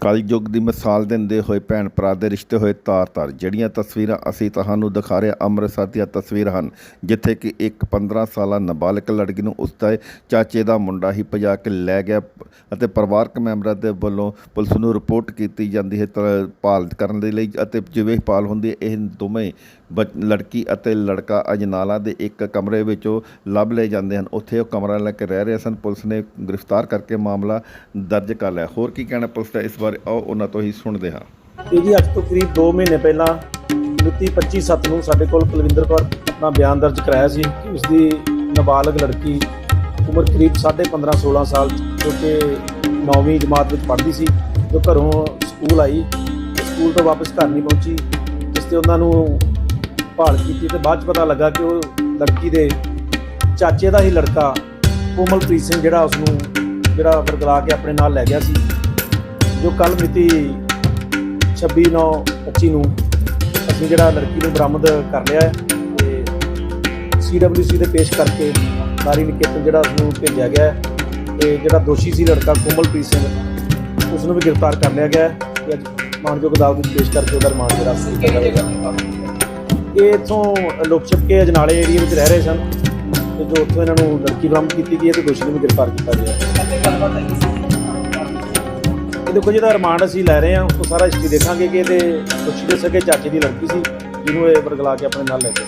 ਕਲਯੁੱਗ ਦੀ ਮਿਸਾਲ ਦਿੰਦੇ ਹੋਏ ਭੈਣ ਭਰਾ ਦੇ ਰਿਸ਼ਤੇ ਹੋਏ ਤਾਰ-ਤਾਰ, ਜਿਹੜੀਆਂ ਤਸਵੀਰਾਂ ਅਸੀਂ ਤੁਹਾਨੂੰ ਦਿਖਾ ਰਹੇ ਹਾਂ ਅੰਮ੍ਰਿਤਸਰ ਦੀਆਂ ਤਸਵੀਰਾਂ ਹਨ, ਜਿੱਥੇ ਕਿ ਇੱਕ 15 ਸਾਲਾ ਨਾਬਾਲਗ ਲੜਕੀ ਨੂੰ ਉਸ ਦਾ ਚਾਚੇ ਦਾ ਮੁੰਡਾ ਹੀ ਭਜਾ ਕੇ ਲੈ ਗਿਆ ਅਤੇ ਪਰਿਵਾਰਕ ਮੈਂਬਰਾਂ ਦੇ ਵੱਲੋਂ ਪੁਲਿਸ ਨੂੰ ਰਿਪੋਰਟ ਕੀਤੀ ਜਾਂਦੀ ਹੈ ਤ- ਭਾਲ ਕਰਨ ਦੇ ਲਈ ਅਤੇ ਜਿਵੇਂ ਭਾਲ ਹੁੰਦੀ ਹੈ, ਇਹ ਦੋਵੇਂ ਬੱਚ- ਲੜਕੀ ਅਤੇ ਲੜਕਾ ਅਜਨਾਲਾ ਦੇ ਇੱਕ ਕਮਰੇ ਵਿੱਚੋਂ ਲੱਭ ਲਏ ਜਾਂਦੇ ਹਨ। ਉੱਥੇ ਉਹ ਕਮਰਾ ਲੈ ਕੇ ਰਹਿ ਰਹੇ ਸਨ। ਪੁਲਿਸ ਨੇ ਗ੍ਰਿਫਤਾਰ ਕਰਕੇ ਮਾਮਲਾ ਦਰਜ ਕਰ ਲਿਆ। ਹੋਰ ਕੀ ਕਹਿਣਾ ਪੁਲਿਸ ਦਾ ਇਸ ਬਾਰੇ? ਆਓ, ਉਹਨਾਂ ਤੋਂ ਹੀ ਸੁਣਦੇ ਹਾਂ। ਇਹ ਜੀ ਅੱਜ ਤੋਂ ਕਰੀਬ 2 ਮਹੀਨੇ ਪਹਿਲਾਂ ਮਿਤੀ 25 ਸੱਤ ਨੂੰ ਸਾਡੇ ਕੋਲ ਕੁਲਵਿੰਦਰ ਕੌਰ ਆਪਣਾ ਬਿਆਨ ਦਰਜ ਕਰਾਇਆ ਸੀ ਕਿ ਉਸ ਦੀ ਨਾਬਾਲਗ ਲੜਕੀ ਉਮਰ ਕਰੀਬ 15.5 16 ਸਾਲ ਜੋ ਕਿ 9ਵੀਂ ਜਮਾਤ ਵਿੱਚ ਪੜ੍ਹਦੀ ਸੀ, ਜੋ ਘਰੋਂ ਸਕੂਲ ਆਈ। ਸਕੂਲ ਤੋਂ ਵਾਪਸ ਘਰ ਨਹੀਂ ਪਹੁੰਚੀ, ਜਿਸ ਤੇ ਉਹਨਾਂ ਨੂੰ ਭਾਲ ਕੀਤੀ ਤੇ ਬਾਅਦ ਚ ਪਤਾ ਲੱਗਾ ਕਿ ਉਹ ਲੜਕੀ ਦੇ ਚਾਚੇ ਦਾ ਹੀ ਲੜਕਾ ਕੋਮਲਪ੍ਰੀਤ ਸਿੰਘ ਜਿਹੜਾ ਉਸ ਨੂੰ ਜਿਹੜਾ ਵਰਗਲਾ ਕੇ ਆਪਣੇ ਨਾਲ ਲੈ ਗਿਆ ਸੀ। ਜੋ ਕੱਲ ਮਿਤੀ 26 ਨੌ 25 ਨੂੰ ਅਸੀਂ ਜਿਹੜਾ ਲੜਕੀ ਨੂੰ ਬਰਾਮਦ ਕਰ ਲਿਆ ਹੈ ਤੇ ਸੀਡਬਲਯੂਸੀ ਦੇ ਪੇਸ਼ ਕਰਕੇ ਨਾਰੀ ਨਿਕੇਤਨ ਜਿਹੜਾ ਉਸ ਨੂੰ ਭੇਜਿਆ ਗਿਆ ਹੈ ਤੇ ਜਿਹੜਾ ਦੋਸ਼ੀ ਸੀ ਲੜਕਾ ਕੋਮਲਪ੍ਰੀਤ ਸਿੰਘ ਉਸ ਨੂੰ ਵੀ ਗ੍ਰਿਫਤਾਰ ਕਰ ਲਿਆ ਗਿਆ ਹੈ ਤੇ ਅੱਜ ਮਾਨਯੋਗ ਅਦਾਲਤ ਵਿੱਚ ਪੇਸ਼ ਕਰਕੇ ਉਹਦਾ ਰਿਮਾਂਡ ਜਿਹੜਾ ਸੀ ਇਹ ਇਥੋਂ ਲੋਕ ਕੇ ਅਜਨਾਲੇ ਏਰੀਆ ਵਿੱਚ ਰਹਿ ਰਹੇ ਸਨ ਤੇ ਜੋ ਉੱਥੋਂ ਇਹਨਾਂ ਨੂੰ ਲੜਕੀ ਬਰਾਮਦ ਕੀਤੀ ਗਈ ਹੈ ਤੇ ਦੋਸ਼ੀ ਨੂੰ ਵੀ ਗ੍ਰਿਫਤਾਰ ਕੀਤਾ ਗਿਆ ਹੈ। ਇਹ ਦੇਖੋ ਜਿਹਦਾ ਰਿਮਾਂਡ ਅਸੀਂ ਲੈ ਰਹੇ ਹਾਂ, ਉਹ ਸਾਰਾ ਹਿਸਟਰੀ ਦੇਖਾਂਗੇ ਕਿ ਇਹਦੇ ਪੁੱਛ ਦੇ ਸਕੇ ਚਾਚੇ ਦੀ ਲੜਕੀ ਸੀ, ਜਿਹਨੂੰ ਇਹ ਵਰਗਲਾ ਕੇ ਆਪਣੇ ਨਾਲ ਲੈ ਕੇ